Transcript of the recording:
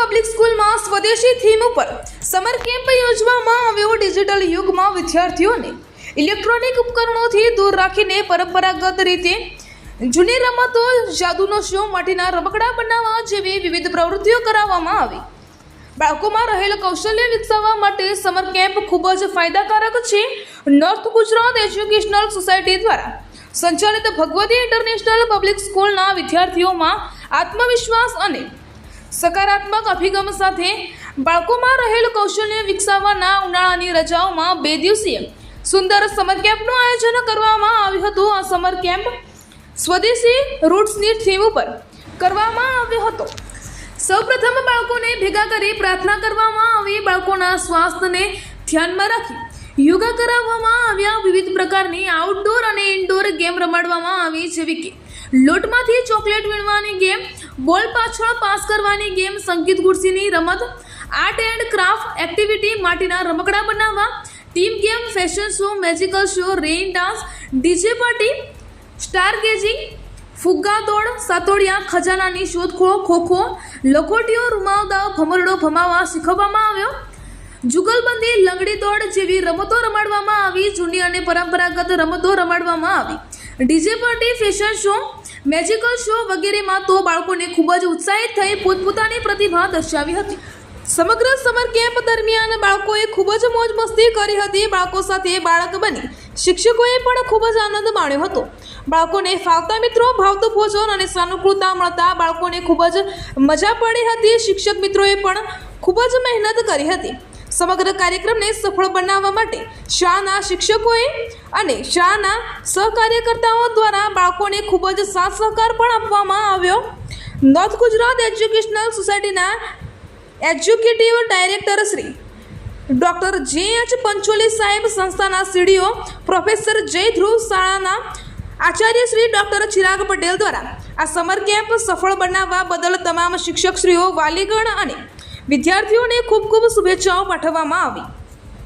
Public સ્કૂલમાં સ્વદેશી theme ઉપર સમર કેમ્પ યોજવામાં આવ્યો ડિજિટલ યુગમાં વિદ્યાર્થીઓને ઇલેક્ટ્રોનિક ઉપકરણોથી દૂર રાખીને પરંપરાગત રીતે જૂની રમતો, જાદુનો શો માટીના રમકડા બનાવવા જેવી વિવિધ પ્રવૃત્તિઓ કરાવવામાં આવી. બાળકોમાં રહેલ કૌશલ્ય વિકસાવવા માટે સમર કેમ્પ ખૂબ જ ફાયદાકારક છે. નોર્થ ગુજરાત એજ્યુકેશનલ સોસાયટી દ્વારા સંચાલિત ભગવતી ઇન્ટરનેશનલ પબ્લિક સ્કૂલના વિદ્યાર્થીઓમાં આત્મવિશ્વાસ અને સકારાત્મક અભિગમ સાથે બાળકોમાં રહેલ કૌશલ્ય વિકસાવવાના ઉનાળાની રજાઓમાં બે દિવસીય સુંદર સમર કેમ્પનું આયોજન કરવામાં આવ્યું હતું. આ સમર કેમ્પ સ્વદેશી રૂટ્સની થીમ ઉપર કરવામાં આવ્યો હતો. સૌપ્રથમ બાળકોને ભેગા કરી પ્રાર્થના કરવામાં આવી. બાળકોના સ્વાસ્થ્યને ધ્યાનમાં રાખી યોગા કરાવવામાં આવ્યા. વિવિધ પ્રકારની આઉટડોર અને ઇન્ડોર ગેમ રમાડવામાં આવી. જેવી કે લોટમાંથી ચોકલેટ વીણવાની ગેમ બોલ પાછળ પાસ કરવાની ગેમ સંગીત ગુરસીની રમત. આર્ટ એન્ડ ક્રાફ્ટ એક્ટિવિટી માટેના રમકડા બનાવવા. Team game, fashion show, magical show, rain dance, DJ party, star gazing, ફુગ્ગા દોડ, સાતોડિયા, ખજાનાની શોધખોળ, ખોખો, લખોટીઓ રૂમાવદાવ ભમરડો ભમાવા શીખવવામાં આવ્યો. જુગલબંધી, લંગડી દોડ જેવી રમતો રમાડવામાં આવી. જૂની અને પરંપરાગત રમતો રમાડવામાં આવી. DJ party, fashion show magical show વગેરેમાં તો બાળકોને ખૂબ જ ઉત્સાહિત થઈ પોતપોતાની પ્રતિભા દર્શાવી હતી. સમગ્ર સમર કેમ્પ દરમિયાન બાળકોએ ખૂબ જ મોજ મસ્તી કરી હતી. બાળકો સાથે બાળક બની શિક્ષકોએ પણ ખૂબ જ આનંદ માણ્યો હતો. બાળકોને ફાવતા મિત્રો, ભાવતું ભોજન અને સાનુકૂળતા મળતા બાળકોને ખૂબ જ મજા પડી હતી. શિક્ષક મિત્રોએ પણ ખૂબ જ મહેનત કરી હતી. સમગ્ર કાર્યક્રમને સફળ બનાવવા માટે શાળાના શિક્ષકોએ અને શાળાના સહકાર્યકર્તાઓ દ્વારા બાળકોને ખૂબ જ સાથ સહકાર પણ આપવામાં આવ્યો. નોર્થ ગુજરાત એજ્યુકેશનલ સોસાયટીના executive director Shri doctor J H Pancholi સાહેબ સંસ્થાના સીડીઓ પ્રોફેસર જય ધ્રુવ શાળાના આચાર્ય શ્રી ડૉક્ટર ચિરાગ પટેલ દ્વારા આ સમર કેમ્પ સફળ બનાવવા બદલ તમામ શિક્ષકશ્રીઓ, વાલીગણ અને વિદ્યાર્થીઓને ખૂબ ખૂબ શુભેચ્છાઓ પાઠવવામાં આવી.